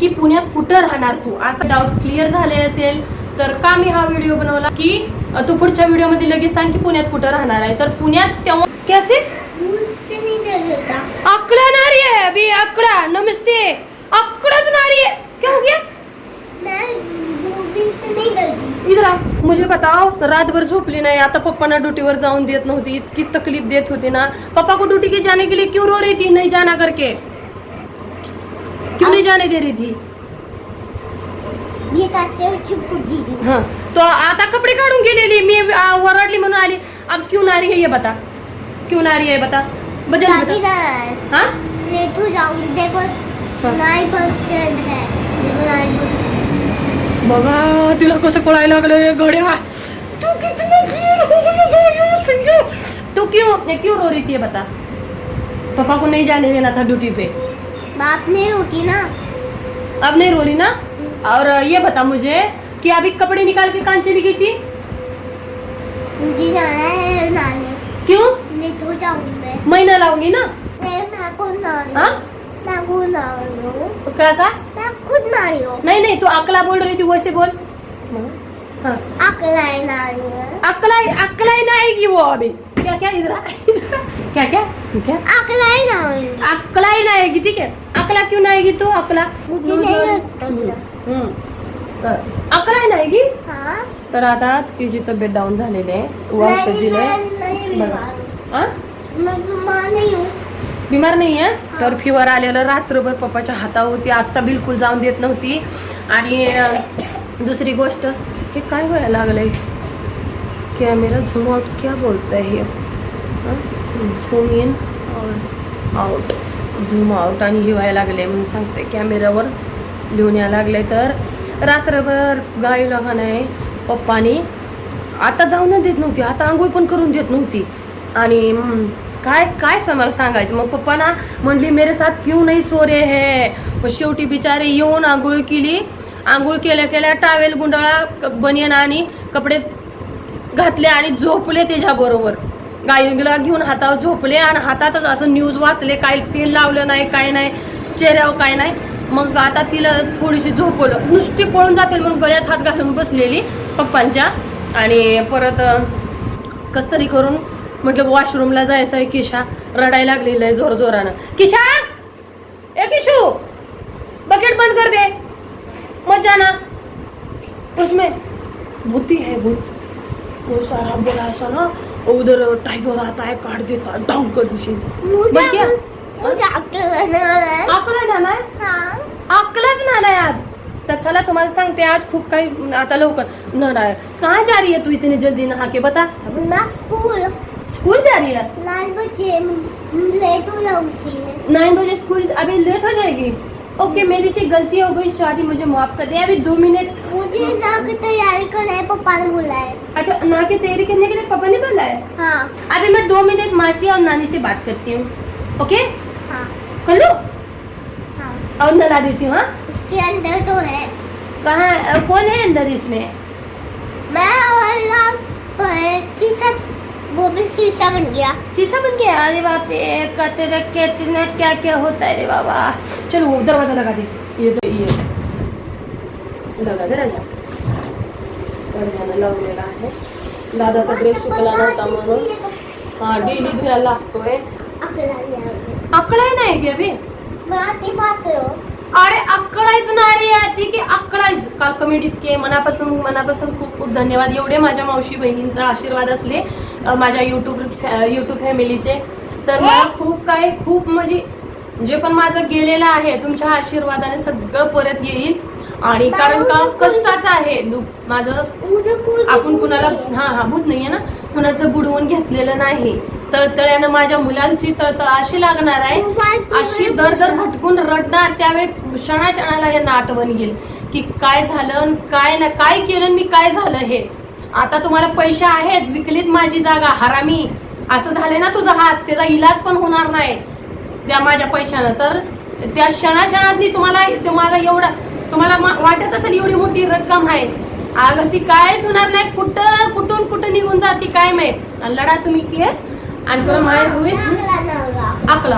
की पुण्यात कुठं राहणार तू? आता डाऊट क्लिअर झाले असेल तर का मी हा व्हिडिओ बनवला? की तू पुढच्या व्हिडिओमध्ये लगेच सांग की पुण्यात कुठं राहणार आहे. तर पुण्यात तेव्हा कैसे आकड़ा नारी है अभी आकड़ा नमस्ते। आकड़ाच नारी है। क्या हो गया? मैं मूवी से नहीं डरती इधर आ मुझे बताओ रात भर झोपली नाही आता पप्पांना ड्यूटीवर जाऊन देत नव्हती इतकी तकलीफ देत होती ना. पापा को ड्यूटी के जाने के लिए क्यों रो रही थी नहीं जाना करके? नहीं जाने दे रही थी। ये हो हाँ तो आता कपडे काढून गेलेली मी आ, वरडली म्हणून आली. अब क्यों नारी है ये बता? क्यों नारी है बता? बजल बता ना है हाँ? ले तो जाऊँगी देखो हाँ. परसेंट है. बघा तिला कसं कळायला लागलं गड्या. तू कितना रही हो? तू क्यों क्यों रो रही थी ये बता? पापा को नहीं जाने देना था ड्यूटी पे. बाप नहीं रोकी ना। अब नहीं रो रही ना? और ये बता मुझे कि अभी कपड़े निकाल के कहाँ चली गई थी? मुझे जाना है नानी क्यों? ले तो जाऊँगी मैं। महीना लाऊँगी ना? मैं मैं खुद नारी हाँ? हूँ? मैं नारी हूँ। क्या का मैं खुद नारी हूँ। नहीं नहीं तू अकला बोल रही थी वैसे बोल। हाँ। अकेला ही नारी हूँ। अकला अकला ही ना आएगी वो अभी। क्या क्या इधर। क्या क्या क्या? अकेला ही हूँ। अकला ही ना आएगी ठीक है? अकला क्यों ना आएगी तू? अकला। मुझे नहीं हम्म. अकला ही ना आएगी हाँ। तर आता तिची तब्येत डाऊन झालेली आहे. नहीं बघा. बीमार. हा? नहीं हूँ बिमार नाही आहे? तर फिवर आलेलं रात्रभर पप्पाच्या हातावर होती. आत्ता बिलकुल जाऊन देत नव्हती. आणि अं, दुसरी गोष्ट हे काय व्हायला लागलंय? कॅमेरा झूम आउट क्या बोलता है? हे? झूम इन और आउट झूम आउट आणि हे व्हायला लागले म्हणून सांगते. कॅमेऱ्यावर लिहून यायला लागले तर रात्रभर गाईला का नाही पप्पानी आता जाऊन देत नव्हती आता आंघोळ पण करून देत नव्हती. आणि काय काय मला सांगायचं? मग पप्पा ना म्हणली मेरे साथ क्यों नाही सोरे हे? मग शेवटी बिचारे येऊन आंघोळ केली. आंघोळ केल्या केल्या टावेल गुंडाळा बनियन आणि कपडे घातले आणि झोपले त्याच्याबरोबर. गाईला घेऊन हातावर झोपले आणि हातातच असं न्यूज वाचले काय तेल लावलं नाही काय नाही चेहऱ्यावर काय नाही. मग आता तिला थोडीशी झोपवलं. नुसती पळून जातील म्हणून गळ्यात हात घालून बसलेली पप्पांच्या. आणि परत कस तरी करून म्हटलं वॉशरूमला जायचं आहे किशा. रडायला लागलेलं आहे जोर जोरानं. किशा! ए किशू! बकेट बंद कर दे. मजा ना. उसमें भूती है भूत वो सारा बोला ऐसा ना. उधर टाइगर आता है काट देता है डाउन कर दिशी मुझे आज. तर चला तुम्हाला सांगते आज खूप काही आता लवकर. न राय कहाँ जा रही है तू इतनी जल्दी नहा के बता. मैं स्कूल स्कूल जा रही है नाइन बजे लेट हो जाऊंगी नाइन बजे स्कूल अभी लेट हो जाएगी? ओके मेरी से गलती हो गई सॉरी मुझे माफ़ कर दे। अभी दो मिनट मुझे ना की तैयारी करना है पापा ने बोला है। अच्छा ना की तैयारी करने के लिए पापा ने बोला है? हाँ। अभी मैं दो मिनट मासी और नानी से बात करती हूँ। ओके हाँ। कर लो। हाँ। और नला देती हूँ हाँ? उसके अंदर तो है। कहाँ कौन है अंदर इसमें? मैं और वो भी शीशा बन गया। शीशा बन गया? अरे बाप रे कहते रह कहते ना क्या क्या होता है रे बाबा। चलो वो दरवाजा लगा दे। ये तो ये। लगा। दे राजा पडद्यानं लावलेला आहे दादाचा ड्रेस सुकला नव्हता म्हणून। हा डेली धुयाला लागतोय. अकेला नहीं की बात करो। अरे अक्कळायच नारी आहे ठीक आहे अक्कळायच काल कमेंट इतके मनापासून मनापासून खूप खूप धन्यवाद. एवढे माझ्या मावशी बहिणींचा आशीर्वाद असले माझ्या युट्यूब युट्यूब फॅमिलीचे तर मला खूप काय खूप म्हणजे जे पण माझं गेलेलं आहे तुमच्या आशीर्वादाने सगळं परत येईल. आणि कारण का कष्टाचं आहे. माझं आपण कुणाला हा हा भूत नाहीये ना. कुणाचं बुडवून घेतलेलं नाही. तळतळ्यानं माझ्या मुलांची तळतळ अशी लागणार आहे. अशी दर दर भटकून रडणार. त्यावेळी क्षणा क्षणाला हे आठवण येईल. की काय झालं काय ना काय केलं मी काय झालं हे? आता तुम्हाला पैसे आहेत विकलीत माझी जागा हरामी. असं झालंय ना तुझा हात त्याचा इलाज पण होणार नाही. त्या माझ्या पैशानं. तर त्या क्षणा क्षणात तुम्हाला तो माझा एवढा तुम्हाला वाटत असेल एवढी मोठी रक्कम आहे. अगं ती कायच होणार नाही. कुठं कुठून कुठं निघून जाती काय माहीत? आणि लढा तुम्ही केस आणि तुला माहीत होईल अकला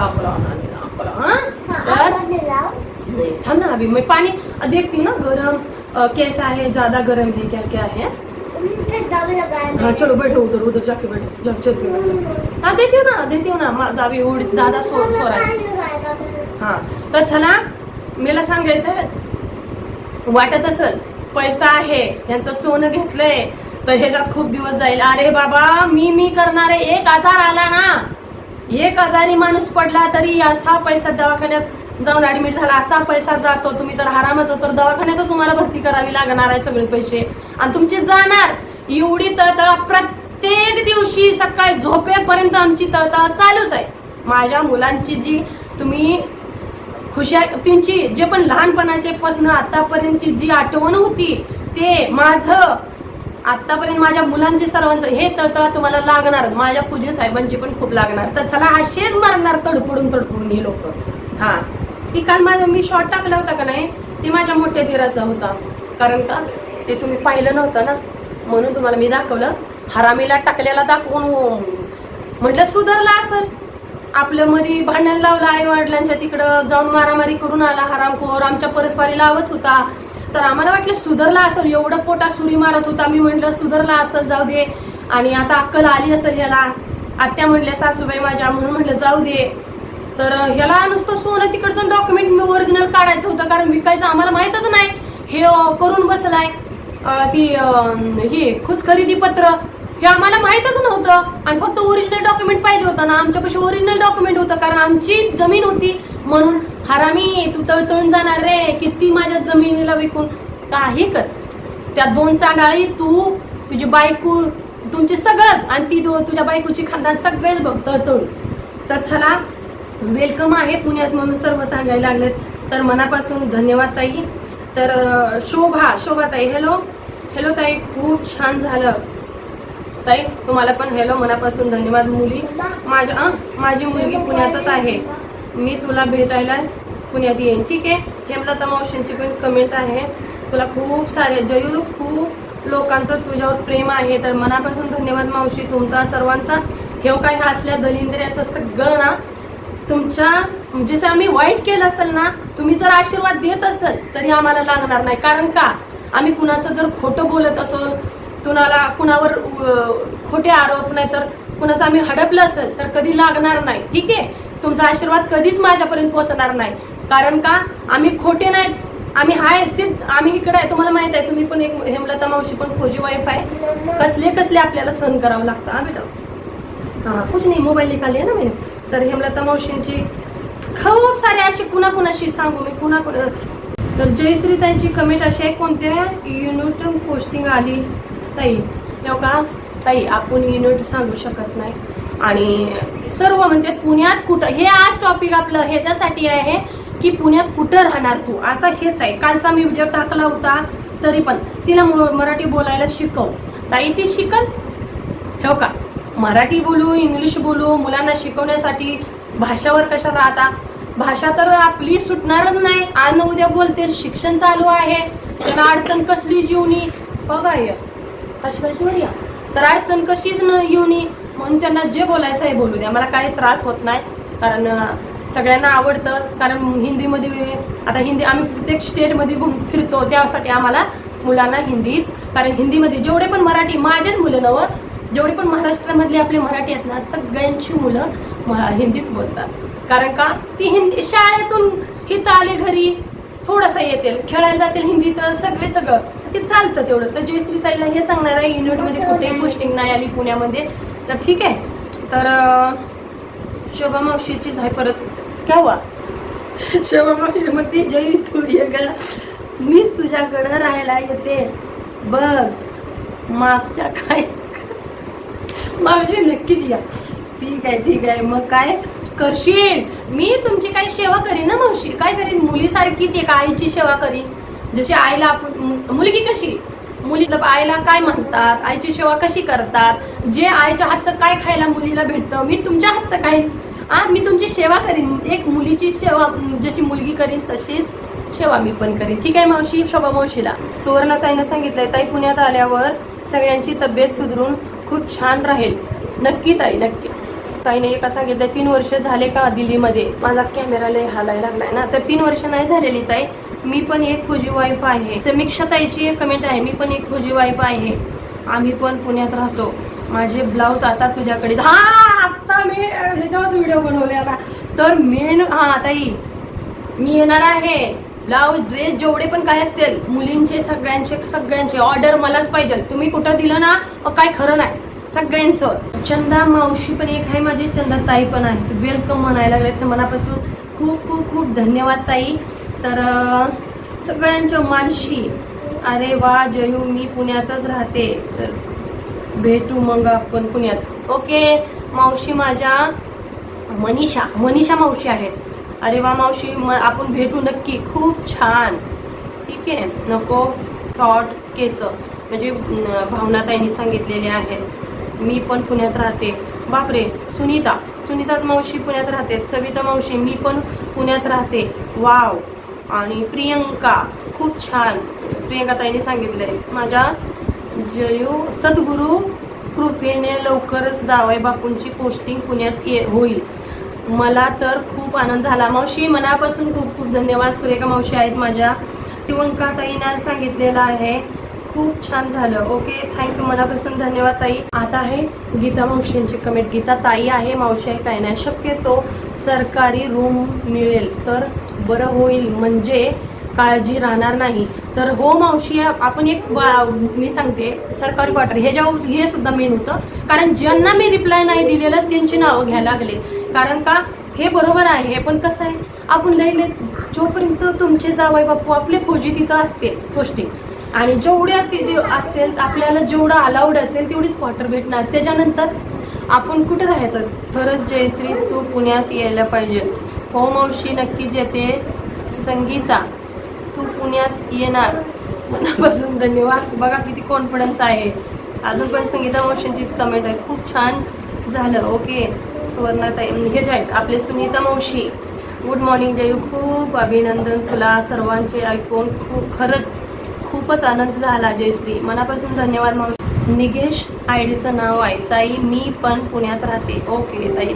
हा? हाँ तर थाम ना अभी मैं अ, देखती हूँ ना गरम कैसा है ज्यादा गरम है क्या क्या है लगाया हाँ चलो बैठो उधर उधर जाके बैठो जाओ चल के हाँ देती हो ना देती हो ना दावी उड दादा सो सो रहा पानी तर चला मला सांगायचं वाटत असेल पैसा आहे यांचं सोनं घेतलंय तर ह्याच्यात खूप दिवस जाईल. अरे बाबा मी मी करणारे एक आजार आला ना. एक आजारी माणूस पडला तरी असा पैसा दवाखान्यात जाऊन ऍडमिट झाला असा पैसा जातो. तुम्ही तर हरामच तर दवाखान्यातच तुम्हाला भरती करावी लागणार आहे सगळे पैसे. आणि तुमचे जाणार. एवढी तळतळा प्रत्येक दिवशी सकाळी झोपेपर्यंत आमची तळतळा चालूच आहे. माझ्या मुलांची जी तुम्ही खुशा त्यांची जे पण लहानपणाचे पासून आतापर्यंतची जी आठवण होती ते माझं आतापर्यंत माझ्या मुलांचे सर्वांचं हे तळतळा तुम्हाला लागणार. माझ्या पूजे साहेबांची पण खूप लागणार. तर चला असेच मरणार तडफडून तडफडून हे लोक. हा. ती काल माझं मी शॉर्ट टाकला होता का नाही? ते माझ्या मोठ्या दिराचा होता. कारण का? ते तुम्ही पाहिलं नव्हतं ना? म्हणून तुम्हाला मी दाखवलं हरामीला टाकलेला दाखवून म्हटलं सुधारला असेल. आपल्या मध्ये भांडण लावलं आई वडिलांच्या तिकडं जाऊन मारामारी करून आला हरामखोर आमच्या परस्परी लावत होता. तर आम्हाला वाटलं सुधारला असेल एवढं पोटा सुरी मारत होता. मी म्हटलं सुधारला असेल जाऊ दे. आणि आता अक्कल आली असेल ह्याला. आत्या म्हटल्या सासूबाई माझ्या म्हणून म्हटलं जाऊ दे. तर ह्याला नुसतं सोनं तिकडचं डॉक्युमेंट मी ओरिजिनल काढायचं होतं कारण विकायचं आम्हाला माहीतच नाही. हे करून बसलाय. ती हे खुस खरेदी पत्र हे आम्हाला माहीतच नव्हतं. आणि फक्त ओरिजिनल डॉक्युमेंट पाहिजे होतं ना. आमच्यापाशी ओरिजिनल डॉक्युमेंट होतं कारण आमची जमीन होती. म्हणून हरामी तू तळतळून जाणार रे किती माझ्या जमिनीला विकून. काही कर. त्या दोन चांडाळी तू तुझी बायको तुमची सगळंच. आणि ती तुझ्या बायकोची खानदान सगळेच बघ तळतळून. तर चला वेलकम आहे पुण्यात म्हणून सर्व सांगायला लागलेत. तर मनापासून धन्यवाद ताई. तर शोभा शोभा ताई हॅलो हॅलो ताई खूप छान झालं. ताई तुम्हाला पण हॅलो मनापासून धन्यवाद मुली. माझ्या माझी मुलगी पुण्यातच आहे. मी तुला भेटायला पुण्यात येईन ठीक आहे? हेमलता मावशींची पण कमेंट आहे. तुला खूप सारे जयू खूप लोकांचं तुझ्यावर प्रेम आहे. तर मनापासून धन्यवाद मावशी तुमचा सर्वांचा. हे काय हा असल्या दलिंद्र्याचं सगळं ना तुमच्या म्हणजे जसं आम्ही वाईट केलं असेल ना तुम्ही जर आशीर्वाद देत असाल तरी आम्हाला लागणार नाही. कारण का? आम्ही कुणाचं जर खोटं बोलत असो कुणाला कुणावर खोटे आरोप नाही तर कुणाचं आम्ही हडपलं असेल तर कधी लागणार नाही. ठीक आहे? तुमचा आशीर्वाद कधीच माझ्यापर्यंत पोहोचणार नाही. कारण का? आम्ही खोटे नाही. आम्ही हाय सिद्ध आम्ही इकडे आहे. तुम्हाला माहीत आहे तुम्ही पण एक हेमलता मावशी पण खोजी वाईफ आहे. कसले कसले आपल्याला सहन करावं लागतं हा बेटा? हा कुछ नाही मोबाईल निकाले ना मैंने? तर हेमलता मावशींची खूप सारे असे कुणा कुणाशी सांगू मी कुणा तर जयश्री ताईची कमेंट अशी आहे कोणत्या युनिट पोस्टिंग आली ताई? हो का ताई आपण युनिट सांगू शकत नाही. आणि सर्व म्हणजे पुण्यात कुठं हे आज टॉपिक आपलं ह्याच्यासाठी आहे की पुण्यात कुठं राहणार तू? आता हेच आहे. कालचा मी व्हिडिओ टाकला होता तरी पण तिला म- मराठी बोलायला शिकव. ताई ती शिकल? हो का मराठी बोलू इंग्लिश बोलू मुलांना शिकवण्यासाठी भाषावर कशा राहता? भाषा तर आपली सुटणारच नाही. आज न उद्या बोलते शिक्षण चालू आहे. त्यांना अडचण कसली जीवनी? बघा या. कशी कशी या? तर अडचण कशीच न येऊनी. म्हणून त्यांना जे बोलायचं आहे बोलू द्या. मला काही त्रास होत नाही. कारण सगळ्यांना आवडतं. कारण हिंदीमध्ये आता हिंदी आम्ही प्रत्येक स्टेटमध्ये घुम फिरतो. त्यासाठी आम्हाला मुलांना हिंदीच कारण हिंदीमध्ये जेवढे पण मराठी माझेच मुलं नवं जेवढे पण महाराष्ट्रामधले आपले मराठी आहेत ना सगळ्यांची मुलं म- हिंदीच बोलतात. कारण का? ती हिंदी शाळेतून हिथं आले घरी थोडंसं येतील. खेळायला जातील हिंदी तर सगळे सगळं. ते चालतं तेवढं. तर जयश्री ताईला हे सांगणार आहे युनिटमध्ये कुठेही पोस्टिंग नाही आली पुण्यामध्ये. तर ठीक आहे. तर शोभा मावशीचीच आहे परत काय हुआ शोभा मावशी म्हणते जय तू ये मीच तुझ्याकडं राहायला येते. बघ मागच्या काय मावशी नक्कीच या. ठीक आहे ठीक आहे. मग काय? करशील? मी तुमची काही सेवा करीन ना मावशी? काय करीन? मुलीसारखीच एक आईची सेवा करीन. जशी आईला आपण मुलगी कशी? मुली आईला काय म्हणतात? आईची सेवा कशी करतात? जे आईच्या हातचं काय खायला मुलीला भेटतं मी तुमच्या हातचं खाईन हा मी तुमची सेवा करीन. एक मुलीची सेवा जशी मुलगी करीन तशीच सेवा मी पण करीन. ठीक आहे मावशी? शोभा मावशीला. सुवर्णताईनं सांगितलंय ताई पुण्यात आल्यावर सगळ्यांची तब्येत सुधरून खूप छान राहील. नक्की ताई नक्की. ताईने नाही एका सांगितलं तीन वर्ष झाले का दिल्लीमध्ये? माझा कॅमेरा लय हालाय लागलाय ना. तर तीन वर्ष नाही झालेली ताई. मी पण एक फौजी वाईफ आहे. समीक्षा ताईची एक कमेंट आहे. मी पण एक फौजी वाईफ आहे. आम्ही पण पुण्यात राहतो. माझे ब्लाऊज आता तुझ्याकडे हा आता मी ह्याच्यावरच व्हिडिओ बनवले आता. तर मेन हा ताई मी येणार आहे. ब्लाऊज ड्रेस जेवढे पण काय असतील मुलींचे सगळ्यांचे सगळ्यांचे ऑर्डर मलाच पाहिजे. तुम्ही कुठं दिलं ना काय खरं नाही. सगळ्यांचं. चंदा मावशी पण एक आहे माझी चंदा ताई पण आहे वेलकम म्हणायला लागले तर मनापासून खूप खूप खूप धन्यवाद ताई. तर सगळ्यांच्या मानशी. अरे वा जयू मी पुण्यातच राहते. तर भेटू मग आपण पुण्यात. ओके मावशी माझ्या मनीषा. मनीषा मावशी आहेत. अरे वा मावशी म आपण भेटू नक्की. खूप छान. ठीक आहे. नको शॉर्ट केस. म्हणजे भावनाताईंनी सांगितलेले आहेत. मी पण पुण्यात राहते. बापरे सुनीता सुनीता मावशी पुण्यात राहते सविता मावशी मी पण पुण्यात राहते. वाव! आणि प्रियंका खूप छान. प्रियंका सांगितलं सांगितलंय माझ्या जयू सद्गुरू कृपेने लवकरच जावय बापूंची पोस्टिंग पुण्यात ये होईल. मला तर खूप आनंद झाला. मावशी मनापासून खूप खूप धन्यवाद. सुरेखा मावशी आहेत माझ्या. प्रियंका ताईने सांगितलेलं आहे खूप छान झालं. ओके थँक्यू मनापासून धन्यवाद ताई. आता आहे गीता मावशींची कमेंट गीता ताई आहे मावशी आहे काय नाही. शक्यतो सरकारी रूम मिळेल. तर बरं होईल. म्हणजे काळजी राहणार नाही. तर हो मावशी आपण एक मी सांगते सरकारी क्वार्टर हे जेव्हा हे सुद्धा मेन होतं. कारण ज्यांना मी रिप्लाय नाही दिलेलं त्यांची नावं घ्यायला लागले कारण का? हे बरोबर आहे. पण कसं आहे? आपण लई लई जोपर्यंत तुमचे जावई बापू आपले फौजी तिथं असते गोष्टी. आणि जेवढ्या ते असतील आपल्याला जेवढं अलाउड असेल तेवढीच क्वार्टर भेटणार. त्याच्यानंतर आपण कुठे राहायचं? खरंच जयश्री तू पुण्यात यायला पाहिजे. हो मावशी नक्कीच येते संगीता तू पुण्यात येणार. मनापासून धन्यवाद. बघा किती कॉन्फिडन्स आहे. अजून पण संगीता मावशींचीच कमेंट आहे खूप छान झालं. ओके. सुवर्णाताई म्हणजे हे जे आहेत आपले सुनीता मावशी. Good morning Jayu. खूप अभिनंदन तुला. सर्वांचे ऐकून खूप खरंच खूपच आनंद झाला जयश्री. मनापासून धन्यवाद मावशी. निगेश आय डीचं नाव आहे. ताई मी पण पुण्यात राहते. ओके ताई.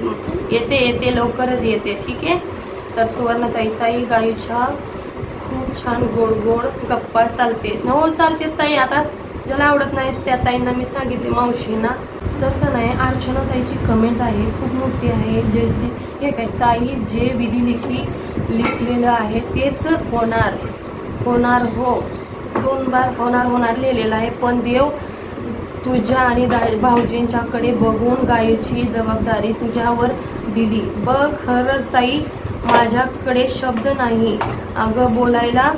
येते येते लवकरच येते. ठीक आहे? तर सुवर्णताई ताई गाईच्या खूप छान गोड गोड गप्पा चालते. हो चालते ताई. आता ज्याला आवडत नाही त्या ताईंना मी सांगितले मावशींना. तर का नाही अर्चना ताईची कमेंट आहे खूप मोठी आहे. जयश्री हे काय ताई जे विधी लिखी लिखलेलं आहे तेच होणार. होणार हो. दोन बार होणार होणार लिहिलेलं आहे. पण देव तुझ्या आणि दा भाऊजींच्याकडे बघून गायीची जबाबदारी तुझ्यावर दिली. बघ खरंच ताई माझ्याकडे शब्द नाही. अगं बोलायला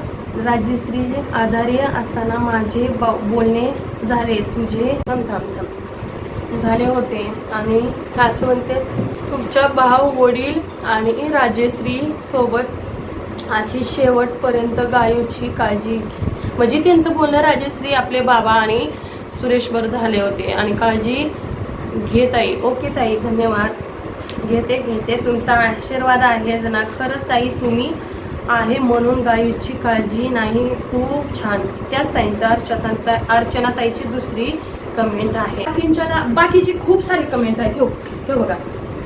राजश्री आजारी असताना माझे ब बोलणे झाले. तुझे थांब थांब थांब. झाले होते. आणि असं म्हणते तुमच्या भाऊ वडील आणि राजश्री सोबत अशी शेवटपर्यंत गायूची काळजी घे. म्हणजे त्यांचं बोलणं राजश्री आपले बाबा आणि सुरेशभर झाले होते. आणि काळजी घे ताई. ओके ताई धन्यवाद. घेते घेते. तुमचा आशीर्वाद आहे जना. खरंच ताई तुम्ही आहे म्हणून गायूची काळजी नाही. खूप छान. त्याच ताईंच्या अर्चना अर्चना ताईची दुसरी कमेंट आहे. बाकींच्या बाकीची खूप सारी कमेंट आहेत. हो हे बघा.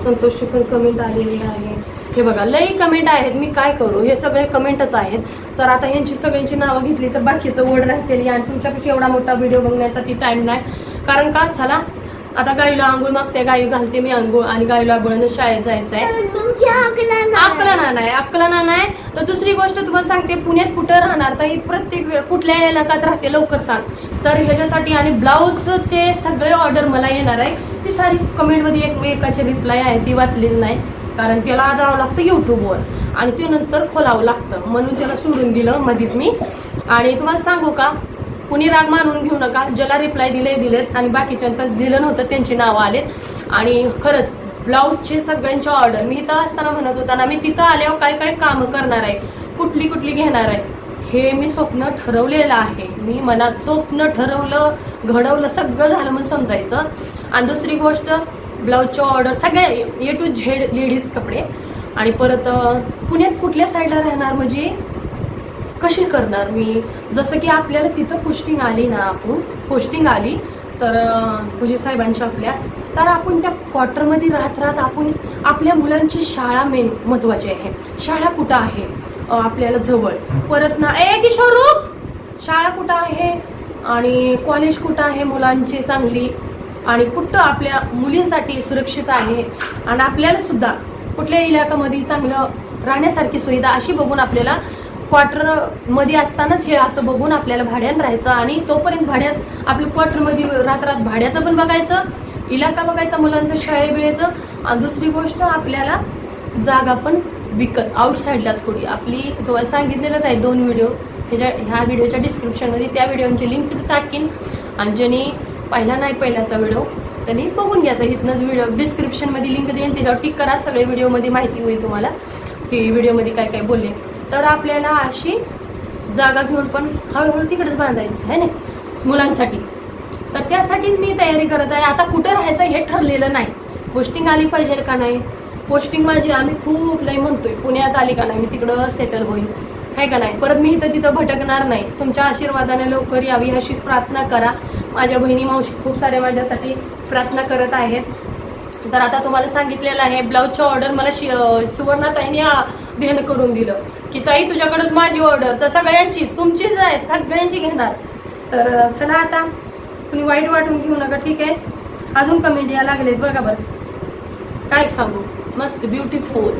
संतोषची पण कमेंट आलेली आहे. हे बघा लई कमेंट आहेत मी काय करू? हे सगळे कमेंटच आहेत. तर आता ह्यांची सगळ्यांची नावं घेतली तर बाकीचं वड राहतेली. आणि तुमच्यापेक्षा एवढा मोठा व्हिडिओ बघण्यासाठी टाइम नाही. कारण का? चला आता गाईला आंघोळ मागते गाई घालते मी आंघोळ आणि गाईला आंघोळानं शाळेत जायचं आहे अकला अकला नाही अकला नाही तर दुसरी गोष्ट तुम्हाला सांगते पुण्यात कुठं राहणार? तर प्रत्येक वेळ कुठल्या इलाकात राहते लवकर सांग. तर ह्याच्यासाठी आणि ब्लाऊजचे सगळे ऑर्डर मला येणार आहे. ती सारी कमेंटमध्ये एकमेकाची रिप्लाय आहे ती वाचलीच नाही. कारण त्याला जावं लागतं यूट्यूबवर आणि ते नंतर खोलावं लागतं. म्हणून त्याला सोडून दिलं मधीच मी. आणि तुम्हाला सांगू का? कुणी राग मानून घेऊ नका. ज्याला रिप्लाय दिले दिलेत. आणि बाकीच्यांतर दिलं नव्हतं त्यांची नावं आलेत. आणि खरंच ब्लाऊजचे सगळ्यांची ऑर्डर मी इथं असताना म्हणत होता ना मी तिथं आल्यावर काय काय कामं करणार आहे? कुठली कुठली घेणार आहे? हे मी स्वप्न ठरवलेलं आहे. मी मनात स्वप्न ठरवलं घडवलं सगळं झालं मग समजायचं. आणि दुसरी गोष्ट ब्लाऊजच्या ऑर्डर सगळे ए टू झेड लेडीज कपडे. आणि परत पुण्यात कुठल्या साईडला राहणार म्हणजे कशी करणार मी? जसं की आपल्याला तिथं पोस्टिंग आली ना आपण पोस्टिंग आली तर अं, साहेबांच्या आपल्या तर आपण त्या क्वार्टरमध्ये राहत राहत आपण आपल्या मुलांची शाळा मेन महत्त्वाची आहे. शाळा कुठं आहे? आपल्याला जवळ. परत ना ए किशोर रुक! शाळा कुठं आहे? आणि कॉलेज कुठं आहे मुलांची चांगली? आणि कुठं आपल्या मुलींसाठी सुरक्षित आहे आणि आपल्याला सुद्धा कुठल्या इलाक्यामध्ये चांगलं राहण्यासारखी सुविधा अशी बघून आपल्याला क्वार्टरमध्ये असतानाच हे असं बघून आपल्याला भाड्यानं राहायचं आणि तोपर्यंत भाड्यात आपलं क्वार्टरमध्ये रात रात भाड्याचं पण बघायचं इलाका बघायचा मुलांचं शाळे बिळेचं आणि दुसरी गोष्ट आपल्याला जागा पण विकत आउटसाईडला थोडी. आपली तुम्हाला सांगितलेलंच आहे दोन व्हिडिओ. ह्याच्या ह्या व्हिडिओच्या डिस्क्रिप्शनमध्ये त्या व्हिडिओची लिंक टाकीन. आणि ज्यांनी पाहिला नाही पहिल्याचा व्हिडिओ त्यांनी बघून घ्यायचा. इथनंच व्हिडिओ डिस्क्रिप्शनमध्ये लिंक देईन. त्याच्यावर टिक करा. सगळे व्हिडिओमध्ये माहिती होईल तुम्हाला की व्हिडिओमध्ये काय काय बोलले. तर आपल्याला अशी जागा घेऊन पण हळूहळू तिकडेच बांधायचं आहे ना मुलांसाठी. तर त्यासाठीच मी तयारी करत आहे. आता कुठं राहायचं हे ठरलेलं नाही. पोस्टिंग आली पाहिजे का नाही? पोस्टिंग माझी आम्ही खूप लई म्हणतोय. पुण्यात आली का नाही? मी तिकडं सेटल होईल. आहे का नाही? परत मी इथं तिथं भटकणार नाही. तुमच्या आशीर्वादाने लवकर यावी अशी प्रार्थना करा. माझ्या बहिणी मावशी खूप साऱ्या माझ्यासाठी प्रार्थना करत आहेत. तर आता तुम्हाला सांगितलेलं आहे ब्लाऊजची ऑर्डर मला शि सुवर्णाताईने देणं करून दिलं. की ताई तुझ्याकडंच माझी ऑर्डर तर सगळ्यांचीच तुमचीच आहे सगळ्यांची घेणार. तर चला आता कुणी वाईट वाटून घेऊ नका ठीक आहे? अजून कमेंट या लागलेत बघा बरं. काय सांगू? मस्त ब्युटिफुल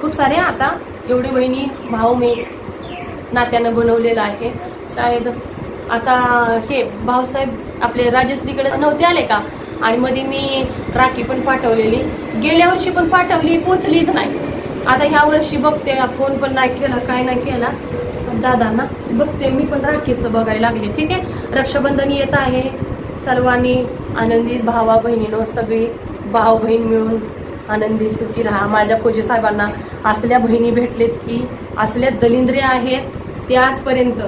खूप सारे आता एवढे बहिणी भाऊ मी नात्यानं बनवलेलं आहे. शाळेत आता हे भाऊसाहेब आपले राजश्रीकडे नव्हते आले का? आणि मध्ये मी राखी पण पाठवलेली. गेल्या वर्षी पण पाठवली पोचलीच नाही. आता ह्या वर्षी बघते फोन पण नाही केला काय नाही केला. दादांना बघते मी पण राखीचं बघायला लागले. ठीक आहे? रक्षाबंधन येत आहे. सर्वांनी आनंदी भावा बहिणीनो सगळी भाऊ बहीण मिळून आनंदी सुखी राहा. माझ्या पूजेसाहेबांना साहेबांना असल्या बहिणी भेटलेत की असल्या दलिंद्रे आहेत ते आजपर्यंत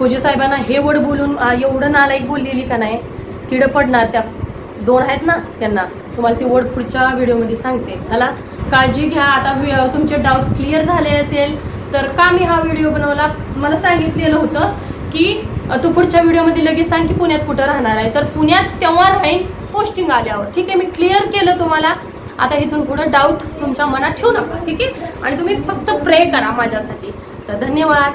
फौजी साहेबांना हे वड बोलून एवढं नालायक बोललेली का नाही? किड पडणार त्या दोन आहेत ना त्यांना. तुम्हाला ती वड पुढच्या व्हिडिओमध्ये सांगते. चला काळजी घ्या. आता वि- तुमचे डाऊट क्लिअर झाले असेल तर का मी हा व्हिडिओ बनवला? मला सांगितलेलं होतं की तू पुढच्या व्हिडिओमध्ये लगेच सांग की पुण्यात कुठं राहणार आहे. तर पुण्यात तेव्हा राहीन पोस्टिंग आल्यावर. ठीक आहे मी क्लिअर केलं तुम्हाला. आता इथून पुढं डाऊट तुमच्या मनात ठेवू नका. ठीक आहे? आणि तुम्ही फक्त प्रे करा माझ्यासाठी. तर धन्यवाद.